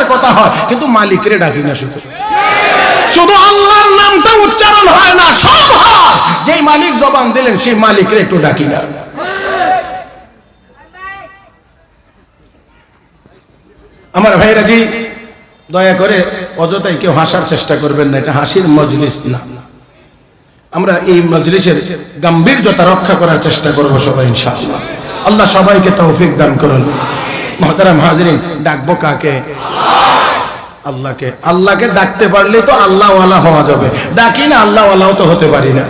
ডাকার কথা হয়, কিন্তু মালিকরে ডাকি না শুধু। শুধু আল্লাহর নামটা উচ্চারণ হয় না, সব যেই মালিক জবান দিলেন, সেই মালিকরে একটু ডাকি না। আমার ভাইরা জি, দয়া করে অযথাই কেউ হাসার চেষ্টা করবেন না, এটা হাসির মজলিস না। আমরা এই মজলিসের গাম্ভীর্যতা রক্ষা করার চেষ্টা করব সবাই, ইনশাআল্লাহ। আল্লাহ সবাইকে তৌফিক দান করুন। মহতারাম হাজরিন, ডাকবো কাকে? আল্লাহকে। আল্লাহকে ডাকতে পারলে তো আল্লাহওয়ালা হওয়া যাবে। ডাকি না, আল্লাহওয়ালাও তো হতে পারি না।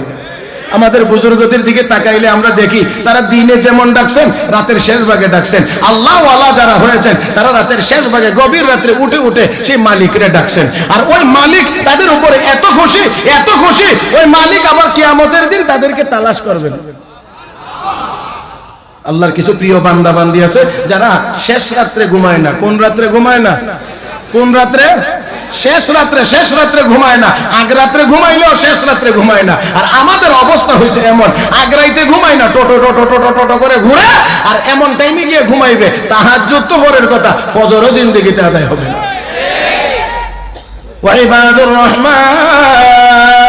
আমাদের বুজুর্গদের দিকে তাকাইলে আমরা দেখি, তারা দিনে যেমন ডাকছেন, রাতের শেষ ভাগে ডাকছেন। আল্লাহওয়ালা যারা হয়েছেন, তারা রাতের শেষ ভাগে, গভীর রাত্রে উঠে উঠে সেই মালিকরে ডাকছেন। আর ওই মালিক তাদের উপরে এত খুশি এত খুশি, ওই মালিক আবার কিয়ামতের দিন তাদেরকে তালাশ করবেন। আল্লাহর কিছু প্রিয় বান্দা বান্দি আছে, যারা শেষ রাত্রে ঘুমায় না। কোন রাত্রে ঘুমায় না? কোন রাত্রে? শেষ রাত্রে শেষ রাত্রে ঘুমায় না। আগ রাত্রে ঘুমাইলেও শেষ রাত্রে ঘুমায় না। আর আমাদের অবস্থা হয়েছে এমন, আগ রাইতে ঘুমায় না, টোটো টোটো টোটো টোটো করে ঘুরে, আর এমন টাইমে গিয়ে ঘুমাইবে। তাহার যুদ্ধ পরের কথা ফজরও জিন্দিগিতে আদায় হবে না। ওয়াইবাদুর রহমান।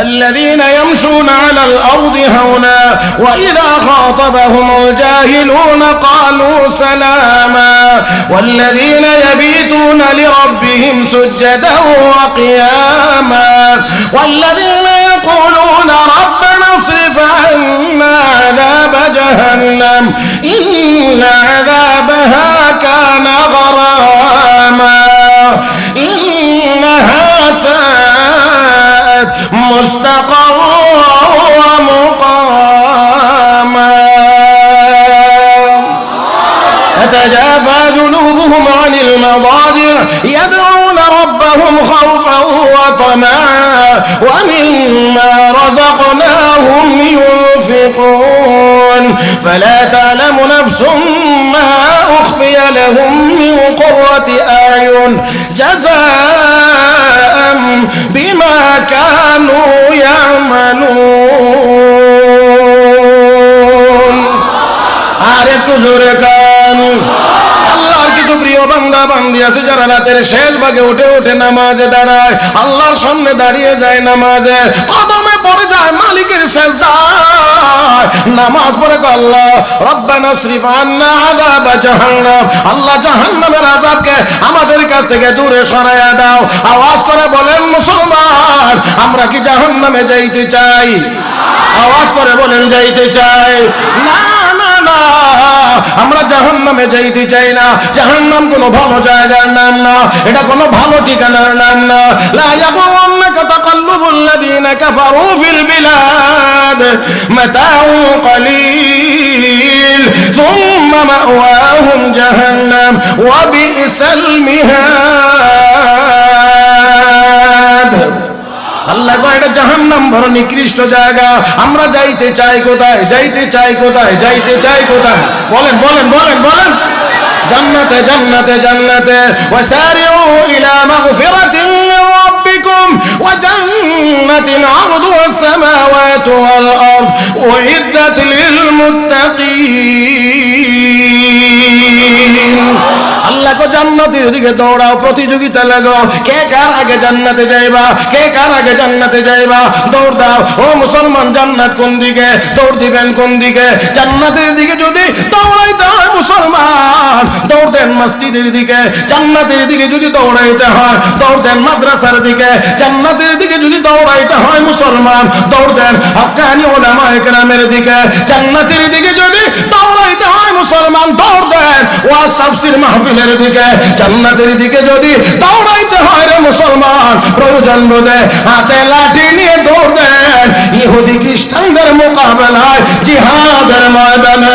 الذين يمشون على الأرض هونا وإذا خاطبهم الجاهلون قالوا سلاما. والذين يبيتون لربهم سجدا وقياما. والذين يقولون ربنا اصرف عنا عذاب جهنم إن عذابها ومما رزقناهم ينفقون فلا تعلم نفس ما أخفي لهم من قرة أعين جزاء بما كانوا يعملون আর একটু জোরে কান প্রিয় বান্দা বান্দি আছে, যারা রাতের শেষ ভাগে উঠে উঠে নামাজে দাঁড়ায়, আল্লাহর সামনে দাঁড়িয়ে যায় নামাজে, কদমে পড়ে যায় মালিকের শেষ নামাজ পড়ে আল্লাহ, রব্বানা শ্রীফ আন্না আযাব জাহান্নাম। আল্লাহ জাহান্নামের আযাবকে আমাদের কাছ থেকে দূরে সরাইয়া দাও। আওয়াজ করে বলেন, মুসলমান, আমরা কি জাহান্নামে যাইতে চাই? আওয়াজ করে বলেন, যাইতে চাই। আমরা জাহান নামে যাইতে চাই না জাহান নাম কোনো ভালো জায়গার নাম না এটা কোনো ভালো ঠিকানার নাম না লা ইয়াগুরুন্নাকা তাকাল্লুবুল লাযীনা কাফারু ফিল বিলাদ মাতাউ قليل ثم مأواهم جهنم وبئس المهاد আল্লাহ কয়, এটা জাহান্নাম বড় নিকৃষ্ট জায়গা। আমরা যাইতে চাই কোথায়? যাইতে চাই কোথায়? যাইতে চাই কোথায়? বলেন বলেন বলেন বলেন। জান্নাতে জান্নাতে জান্নাতে। ওয়াসারিউ ইলা মাগফিরাতিন মির রাব্বিকুম ওয়া জান্নাতিন আরদুহা আস-সামাওয়াতু ওয়াল আরদ উইদ্দাত লিল মুত্তাকিন আল্লাহ কো জান্নাতের দিকে দৌড়াও, প্রতিযোগিতা লাগাও। কে কার আগে জান্নাতে যাইবা? কে কার আগে জান্নাতে যাইবা? দৌড় দাও। ও মুসলমান, জান্নাত কোন দিকে? দৌড় দিবেন কোন দিকে? জান্নাতের দিকে যদি দৌড়াইতে হয় মুসলমান, দৌড় দেন মসজিদের দিকে। জান্নাতের দিকে যদি দৌড়াইতে হয়, দৌড় দেন মাদ্রাসার দিকে। জান্নাতের দিকে যদি দৌড়াইতে হয় মুসলমান, দৌড় দেন হক্কানি ওলামা একরামের দিকে। জান্নাতের দিকে যদি দৌড়াইতে হয় মুসলমান দৌড় দেন। ওয়াজ তাফসির মাহফিলের দিকে, জান্নাতের দিকে যদি দৌড়াইতে হয় রে মুসলমান প্রয়োজন বোধে হাতে লাঠি নিয়ে দৌড় দেন। ইহুদি খ্রিস্টানদের মোকাবেলায় জিহাদের ময়দানে।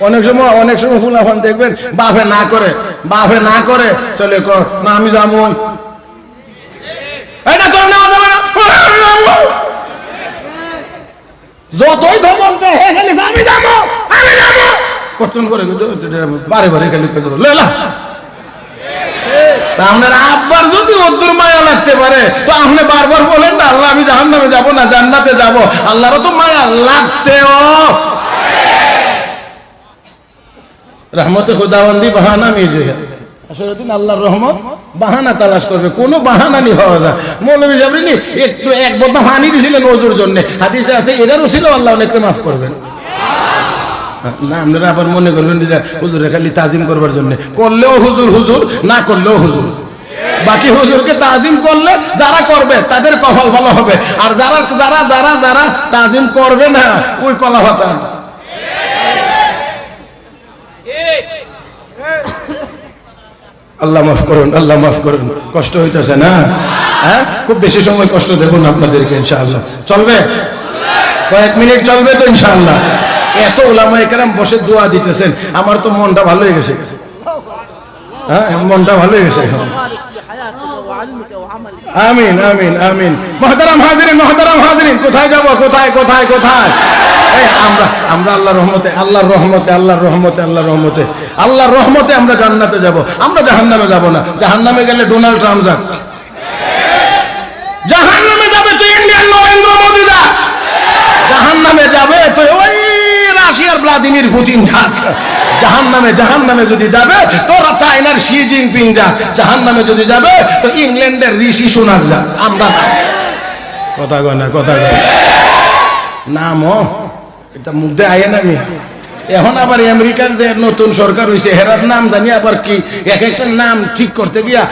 অনেক সময় অনেক সময় ফুলাফান দেখবেন, বাপে না করে, বাপে না করে চলে কর না, আমি যাব। যতই আমি যাব যাব। মায়া লাগতে পারে, তো আপনি বারবার না, আল্লাহ, আমি না, জান্নাতে যাব। আল্লাহরও তো মায়া লাগতেও। রহমতে খুদাবন্দি বাহানা মেজে আসলে দিন আল্লাহর রহমত, বাহানা তালাশ করবে। কোনো বাহানা নি হওয়া যায়। মৌলবী জাবরিনি একটু এক বোতল হানি দিছিলেন ওজুর জন্য। হাদিসে আছে, এদেরও ছিল, আল্লাহ অনেককে মাফ করবেন। না, আপনারা আবার মনে করবেন হুজুরে খালি তাজিম করবার জন্য। করলেও হুজুর হুজুর, না করলেও হুজুর। বাকি হুজুরকে তাজিম করলে যারা করবে, তাদের কফল ভালো হবে। আর যারা যারা যারা যারা তাজিম করবে না, ওই কলা হতা আল্লাহ মাফ করুন, আল্লাহ মাফ করুন। কষ্ট হইতেছে না? হ্যাঁ? খুব বেশি সময় কষ্ট দেব না আপনাদেরকে, ইনশাআল্লাহ। চলবে? কয়েক মিনিট চলবে তো, ইনশাআল্লাহ। এত ওলামা একরাম বসে দোয়া দিতেছেন, আমার তো মনটা ভালো হয়ে গেছে। হ্যাঁ? মনটা ভালো হয়ে গেছে আমিন আমিন আমিন। মহতারাম হাজির মহতারাম হাজির কোথায় যাব? কোথায় কোথায় কোথায়? আমরা আমরা আল্লাহর রহমতে আল্লাহর রহমতে আল্লাহর রহমতে আল্লাহর রহমতে। আল্লাহর রহমতে আমরা জান্নাতে যাব। আমরা জাহান্নামে যাব না। জাহান্নামে গেলে ডোনাল্ড ট্রাম্প যাক। জাহান্নামে যাবে তো ইন্ডিয়ান নরেন্দ্র মোদি যাক। জাহান্নামে যাবে তো ওই রাশিয়ার ভ্লাদিমির পুতিন যাক। জাহান্নামে জাহান্নামে যদি যাবে তো চায়নার শি জিনপিং যাক। জাহান্নামে যদি যাবে তো ইংল্যান্ডের ঋষি সোনাক যাক। আমরা। কথা কয় না, কথা কয় না। এটা মুগ্ধে আয়ে না এখন আবার আমেরিকার যে নতুন সরকার হয়েছে হেরার নাম জানি আবার কি, এক একটা নাম ঠিক করতে গিয়া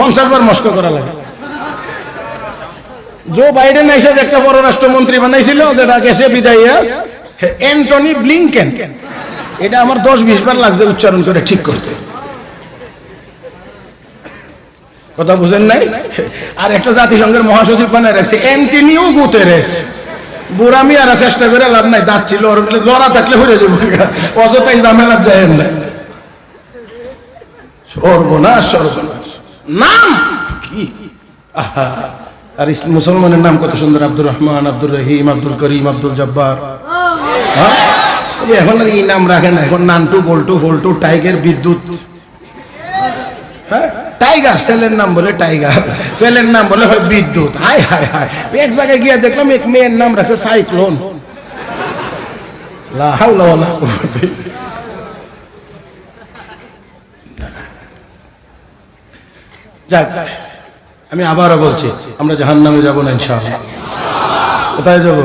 পঞ্চাশ বার মস্ক করা লাগে। জো বাইডেন এসে যে একটা পররাষ্ট্রমন্ত্রী বানাইছিল, যেটা গেছে বিদাইয়া অ্যান্টনি ব্লিংকেন এটা আমার দশ বিশ বার লাগছে উচ্চারণ করে ঠিক করতে। কথা বুঝেন নাই? আর একটা জাতিসংঘের মহাসচিব বানায় রাখছে অ্যান্টনিও গুতেরেস বুড়ামি আর চেষ্টা করে লাভ নাই দাঁত ছিল লড়া থাকলে হয়ে যাব অযথাই ঝামেলা যায় না। সর্বনাশ সর্বনাশ। নাম? কি? আহা আর মুসলমানের নাম কত সুন্দর আব্দুর রহমান আব্দুর রহিম আব্দুল করিম আব্দুল জব্বার। হ্যাঁ? এখন আর এই নাম রাখে না এখন নান্টু বল্টু ফল্টু টাইগার বিদ্যুৎ? টাইগার ছেলের নাম বলে টাইগার ছেলের নাম বলে হয় বিদ্যুৎ। হাই হাই হাই এক জায়গায় গিয়ে দেখলাম এক মেয়ের নাম রাখছে সাইক্লোন যাক, আমি আবারও বলছি, আমরা জাহান নামে যাব না ইনশাআল্লাহ। কোথায় যাব?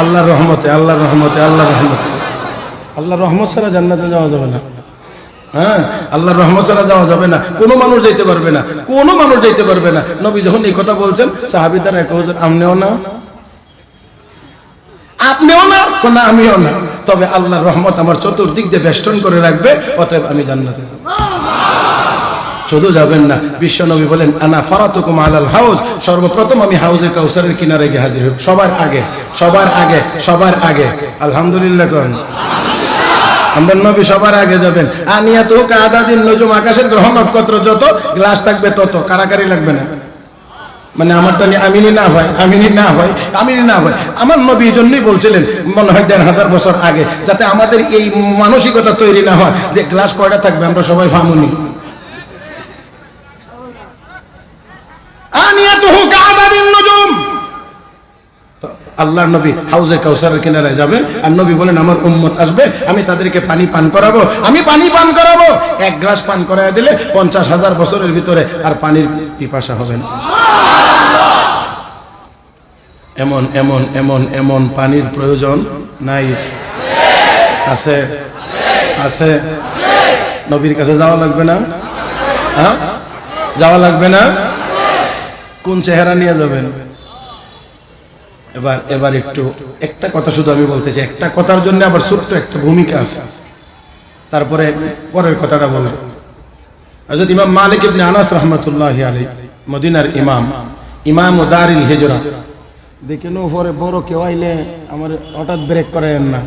আল্লাহর রহমতে আল্লাহর রহমতে আল্লাহর রহমতে। আল্লাহর রহমত ছাড়া জান্নাতে যাওয়া যাবে না। হ্যাঁ আল্লাহর রহমত ছাড়া যাওয়া যাবে না। কোনো মানুষ যাইতে পারবে না। কোনো মানুষ যাইতে পারবে না। নবী যখন এই কথা বলছেন সাহাবিদার এক হুজুর আমনেও না। আপনিও না? না, আমিও না। তবে আল্লাহর রহমত আমার চতুর্দিক দিয়ে বেষ্টন করে রাখবে, অতএব আমি জান্নাতে শুধু যাবেন না, বিশ্ব নবী বলেন, আনা ফারাতুকুম আলাল হাউজ। সর্বপ্রথম আমি হাউজে কাউসারের কিনারে গিয়ে হাজির হব সবার আগে সবার আগে সবার আগে। আলহামদুলিল্লাহ কোন। আমার নবী সবার আগে যাবেন। আনিয়া তো কাদা দিন নজুম আকাশের গ্রহ নক্ষত্র যত, গ্লাস থাকবে তত কারাকারি লাগবে না। মানে আমারটা নিয়ে আমিনি না হয় আমিনি না হয় আমিনি না হয়। আমার নবী জন্যই বলছিলেন, মনে হয় দেড় হাজার বছর আগে, যাতে আমাদের এই মানসিকতা তৈরি না হয়, যে গ্লাস কয়টা থাকবে, আমরা সবাই ফামুনি আনিয়াতুহু কাআদাদিন নুজুম তো আল্লাহর নবী হাউজে কাউসারের কিনারায় যাবেন আর নবী বলেন, আমার উম্মত আসবে, আমি তাদেরকে পানি পান করাবো, আমি পানি পান করাবো। এক গ্লাস পান করায় দিলে পঞ্চাশ হাজার বছরের ভিতরে আর পানির পিপাসা হবে না। এমন এমন এমন এমন পানির প্রয়োজন নাই। আছে? আছে? নবীর কাছে যাওয়া লাগবে না? হ্যাঁ? যাওয়া লাগবে না? কোন চেহারা নিয়ে যাবেন? এবার এবার একটু, একটা কথা শুধু আমি বলতে চাই। একটা কথার জন্য আবার ছোট্ট একটা ভূমিকা আছে। তারপরে পরের কথাটা বলব। হযরত ইমাম মালিক ইবনে আনাস রাহমাতুল্লাহি আলাইহি, মদিনার ইমাম ইমাম ও দারিল হিজরা। দেখেন উপরে বড় কেউ আইলে আমার হঠাৎ ব্রেক করেন না।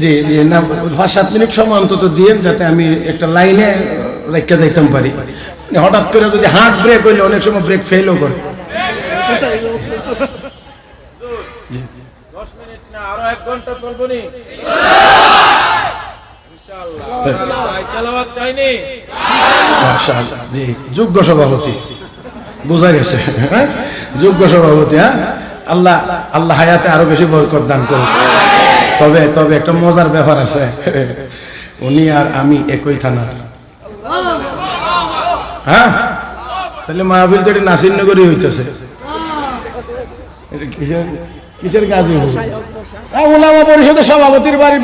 জি জি, না, পাঁচ, সাত মিনিট সময় অন্তত দিয়েন যাতে আমি একটা লাইনে রেখে যাইতাম পারি। হঠাৎ করে যদি হাত ব্রেক হইলে অনেক সময় ব্রেক ফেলও করে। দশ যোগ্য সভাপতি। বোঝা গেছে। হ্যাঁ? যোগ্য সভাপতি হ্যাঁ? আল্লাহ আল্লাহ হায়াতে আরও বেশি বরকত দান করুন তবে তবে একটা মজার ব্যাপার আছে। উনি আর আমি একই থানার হ্যাঁ? তাহলে মাহবিল তো এটা নাসিরনগরই হইতেছে। কিসের পরিষদের সভাপতির বাড়ি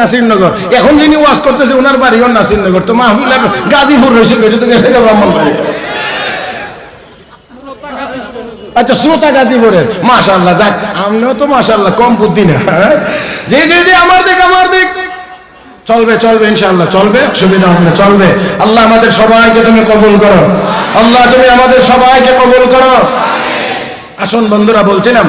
নাসিরনগর। এখন যিনি ওয়াজ করতেছে ওনার নাসিরনগর। তো মাহবিল গাজীপুর রয়েছে গেছে তো গেছে আচ্ছা শ্রোতা গাজীপুরের মাশাল্লাহ যাক আমরাও তো মাশাল্লাহ কম বুদ্ধি না হ্যাঁ? জি জি জি, আমার দিক আমার দিক। চলবে চলবে, ইনশাআল্লাহ, চলবে, সুবিধা হবে চলবে। আল্লাহ আমাদের সবাইকে তুমি কবুল করো। আল্লাহ তুমি আমাদের সবাইকে কবুল করো। আসুন বন্ধুরা, বলছিলাম,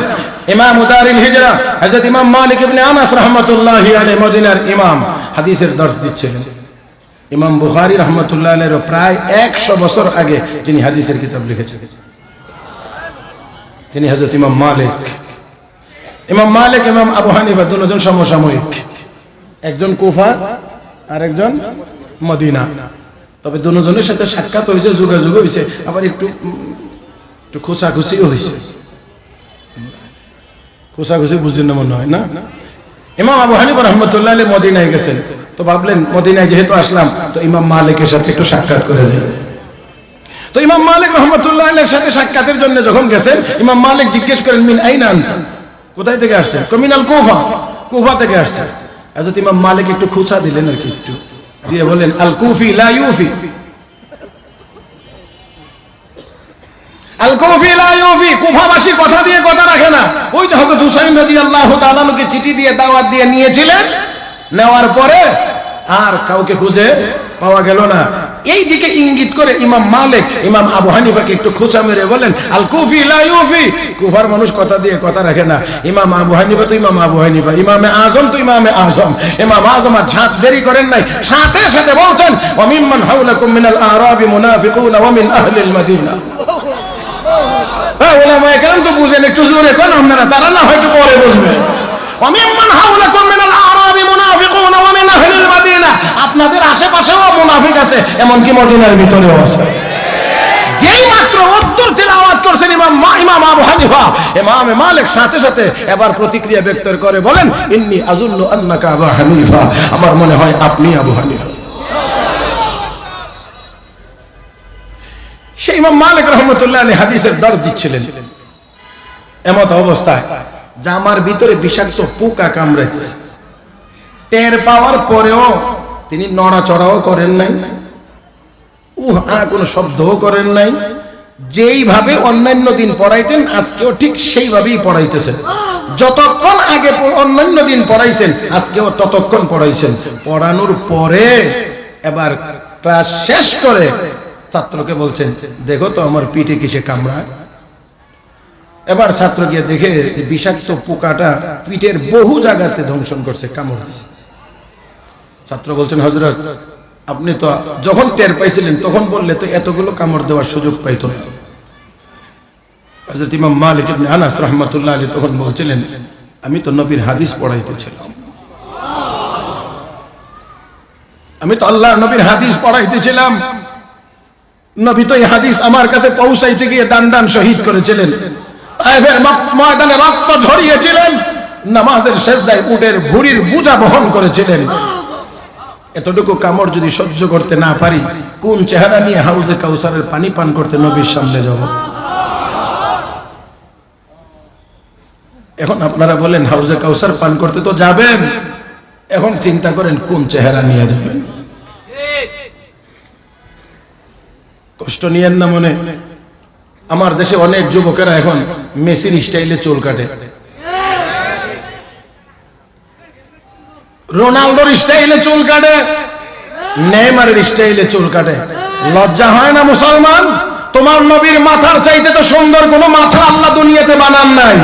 ইমাম উদারিল হিজরা, হযরত ইমাম মালিক ইবনে আনাস রাহমাতুল্লাহি আলাইহি, মদিনার ইমাম, হাদিসের দর্শ দিচ্ছিলেন। ইমাম বুখারী রাহমাতুল্লাহ আলাইহির প্রায় 100 বছর আগে যিনি হাদিসের কিতাব লিখেছেন। তিনি হযরত ইমাম মালিক। ইমাম মালিক, ইমাম আবু হানিফা, দুজন সমসাময়িক। একজন কুফা আর একজন মদিনা। তবে দুজনের সাথে সাক্ষাৎ হয়েছে যোগাযোগ হয়েছে। আবার একটু একটু খোঁচাখুচিও হয়েছে। খোঁচাখুচি বুঝলেন না মনে হয় না? ইমাম আবু হানিফা রহমতুল্লাহ আলী মদিনায় গেছেন তো ভাবলেন মদিনায় যেহেতু আসলাম তো ইমাম মালিকের সাথে একটু সাক্ষাৎ করে যাই। তো ইমাম মালিক রহমতুল্লাহ আলের সাথে সাক্ষাতের জন্য যখন গেছেন ইমাম মালিক জিজ্ঞেস করেন মিন আইনা আনতাম কোথায় থেকে আসছেন? কই, মিনাল কুফা। কুফা থেকে আসছেন। হাজরত ইমাম মালিক একটু খুচা দিলেন আর কি একটু। দিয়ে বলেন আল কুফি লা ইউফি আল কুফি লা ইউফি কুফাবাসী কথা দিয়ে কথা রাখে না। ওই তাআলাকে চিঠি দিয়ে, দাওয়াত দিয়ে নিয়েছিলেন, নেওয়ার পরে আর কাউকে খুঁজে পাওয়া গেল না। ইঙ্গিত করে ইমাম মালিক, ইমাম আবু একটু খোঁচা মেরে বলেন আল কুফি লা ইউফি। কুফার মানুষ কথা দিয়ে কথা রাখে না। ইমাম আবু হানিফা তো ইমাম আবু হানিফা, ইমামে আজম তো ইমামে আজম। ইমাম আজম আর ঝাঁত দেরি করেন নাই, সাথে সাথে বলছেন, ওয়া মিম্মান হাওলাকুম আরাবি মুনাফিকুন ওয়া মিন আহলিল মাদিনা। হ্যাঁ ওলামায়ে কেরাম তো বুঝেন একটু জোরে কোন আপনারা তারা না হয়তো পরে বুঝবেন وممن حولكم من الاعراب منافقون ومن اهل المدينه আপনাদের আশেপাশেও মুনাফিক আছে এমনকি মদিনার ভিতরেও আছে যেই মাত্র উত্তর তিলাওয়াত করছেন ইমাম মা- ইমাম আবু হানিফা ইমাম মালিক সাথে সাথে এবার প্রতিক্রিয়া ব্যক্ত করে বলেন ইন্নি আজুল্লু আন্নাকা আবু হানিফা আমার মনে হয় আপনি আবু হানিফা সেই মালিক রহমতুল্লাহ আলী হাদিসের দর দিচ্ছিলেন। এমত অবস্থায় জামার ভিতরে বিষাক্ত পোকা কামড়াইতেছে। টের পাওয়ার পরেও তিনি নড়াচড়াও করেন নাই। উহ, আ, কোনো শব্দও করেন নাই। যেইভাবে অন্যান্য দিন পড়াইতেন, আজকেও ঠিক সেইভাবেই পড়াইতেছেন। যতক্ষণ আগে অন্যান্য দিন পড়াইছেন, আজকেও ততক্ষণ পড়াইছেন। পড়ানোর পরে এবার ক্লাস শেষ করে ছাত্রকে বলছেন, দেখো তো আমার পিঠে কিসে কামড়ায়? এবার ছাত্র গিয়ে দেখে যে বিষাক্ত পোকাটা পিঠের বহু জায়গাতে ধ্বংসন করছে, কামড় দিছে। ছাত্র বলছেন হজরত আপনি তো যখন টের পাইছিলেন, তখন বললে তো এতগুলো কামড় দেওয়ার সুযোগ পাইতো না। হজরত ইমাম মালিক ইবনে আনাস রহমতুল্লাহ আলী তখন বলছিলেন, আমি তো নবীর হাদিস পড়াইতেছিলাম। আমি তো আল্লাহ নবীর হাদিস পড়াইতেছিলাম। নবী তো এই হাদিস আমার কাছে পৌঁছাইতে গিয়ে দান দান শহীদ করেছিলেন। ময়দানে রক্ত ঝরিয়েছিলেন, নামাজের শেষদায় উটের ভুড়ির বোঝা বহন করেছিলেন। এতটুকু কামড় যদি সহ্য করতে না পারি, কোন চেহারা নিয়ে হাউজে কাউসারের পানি পান করতে নবীর সামনে যাব? এখন আপনারা বলেন, হাউজে কাউসার পান করতে তো যাবেন। এখন চিন্তা করেন, কোন চেহারা নিয়ে যাবেন? কষ্ট নিয়েন না মনে। আমার দেশে অনেক যুবকেরা এখন মেসির স্টাইলে চুল কাটে। রোনালদোর স্টাইলে চুল কাটে, নেইমারের স্টাইলে চুল কাটে। লজ্জা হয় না মুসলমান? তোমার নবীর মাথার চাইতে তো সুন্দর কোনো মাথা আল্লাহ দুনিয়াতে বানান নাই।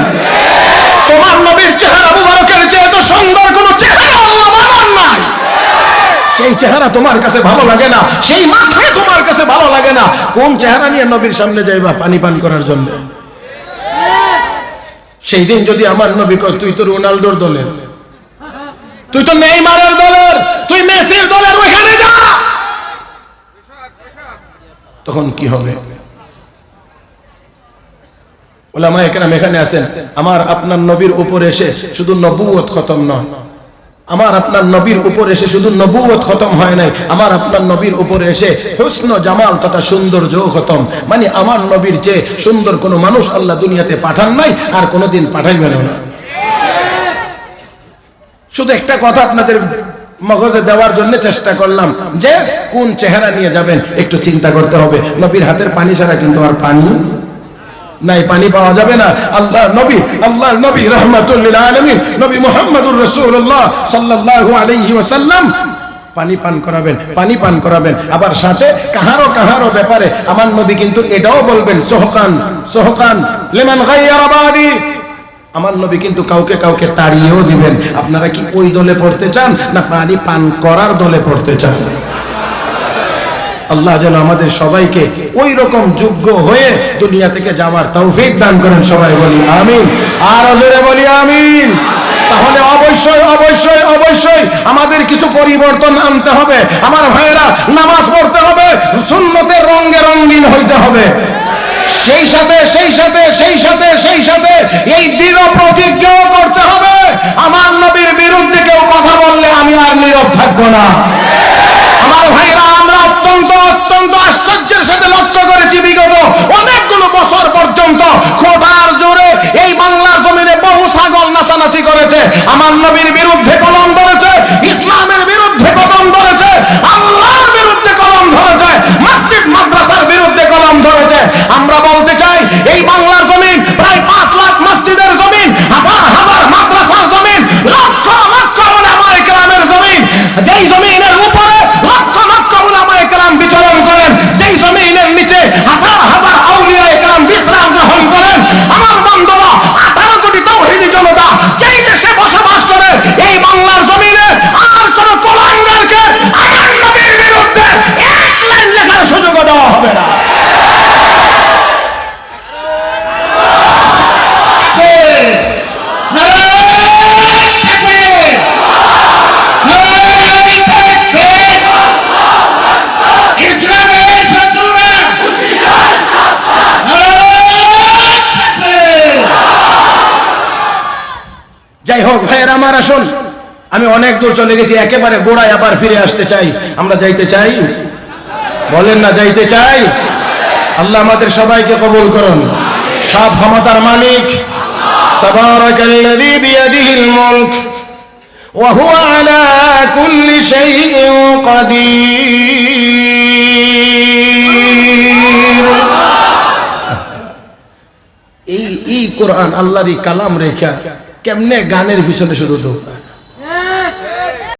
তোমার নবীর চেহারা মুবারকের চেয়ে তো সুন্দর কোনো চেহারা সেই চেহারা তোমার কাছে ভালো লাগে না, সেই মাথায় তোমার কাছে ভালো লাগে না, কোন চেহারা নিয়ে নবীর সামনে যাইবা পানি পান করার জন্য? সেই দিন যদি আমার নবী কয়, তুই তো রোনাল্ডোর দলের, তুই তো নেইমারের দলের, তুই মেসির দলের, ওইখানে যা! তখন কি হবে? ওলামা একরাম এখানে আছেন। আমার আপনার নবীর উপর এসে শুধু নবুয়ত খতম নয় আমার আপনার নবীর উপর এসে শুধু নবুয়ত খতম হয় নাই, আমার আপনার নবীর উপর এসে হুসন জামাল তথা সৌন্দর্য খতম। মানে আমার নবীর চেয়ে সুন্দর কোনো মানুষ আল্লাহ দুনিয়াতে পাঠান নাই আর কোনোদিন পাঠাইবে না। শুধু একটা কথা আপনাদের মগজে দেওয়ার জন্য চেষ্টা করলাম যে কোন চেহারা নিয়ে যাবেন, একটু চিন্তা করতে হবে। নবীর হাতের পানি ছাড়া কিন্তু আর পানি নাই পানি পাওয়া যাবে না। আল্লাহ নবী আল্লাহ নবী আলামিন, নবী মুহাম্মদুর রাসূলুল্লাহ সাল্লাল্লাহু আলাইহি ওয়াসাল্লাম পানি পান করাবেন, পানি পান করাবেন। আবার সাথে কাহারো কাহারো ব্যাপারে আমার নবী কিন্তু এটাও বলবেন, সোহকান সোহকান, লিমান গায়্যারা আমার নবী কিন্তু কাউকে কাউকে তাড়িয়েও দিবেন। আপনারা কি ওই দলে পড়তে চান, না পানি পান করার দলে পড়তে চান? আল্লাহ যেন আমাদের সবাইকে ওই রকম যোগ্য হয়ে দুনিয়া থেকে যাওয়ার তৌফিক দান করেন সবাই বলি আমিন। আর অজরে বলি আমিন। তাহলে অবশ্যই অবশ্যই অবশ্যই আমাদের কিছু পরিবর্তন আনতে হবে। আমার ভাইয়েরা, নামাজ পড়তে হবে, সুন্নতের রঙে রঙিন হইতে হবে। সেই সাথে সেই সাথে সেই সাথে সেই সাথে এই দৃঢ় প্রতিজ্ঞাও করতে হবে। আমার নবীর বিরুদ্ধে কেউ কথা বললে আমি আর নীরব থাকব না আমার ভাইরা আমরা অত্যন্ত অত্যন্ত আশ্চর্যের সাথে লক্ষ্য করেছি বিগত অনেকগুলো বছর পর্যন্ত খোটার জোরে এই বাংলার জমিনে বহু ছাগল করেছে, আমার নবীর বিরুদ্ধে কলম ধরেছে, ইসলামের বিরুদ্ধে কলম ধরেছে, আল্লাহর বিরুদ্ধে কলম ধরেছে, মসজিদ মাদ্রাসার বিরুদ্ধে কলম ধরেছে। আমরা বলতে চাই, এই বাংলার জমিন প্রায় পাঁচ লাখ মসজিদের জমিন, হাজার হাজার মাদ্রাসার জমিন, লক্ষ লক্ষ আমার গ্রামের জমিন, যেই জমিনের যাই হোক, ভাইয়ের, আমার আসুন। আমি অনেক দূর চলে গেছি, একেবারে গোড়ায় আবার ফিরে আসতে চাই। আমরা যাইতে চাই? বলেন না, যাইতে চাই? আল্লাহ আমাদের সবাইকে কবুল করুন। সব ক্ষমতার মালিক এই এই কোরআন আল্লাহরই কালাম রেখা কেমনে গানের পিছনে শুধু দৌড়ায়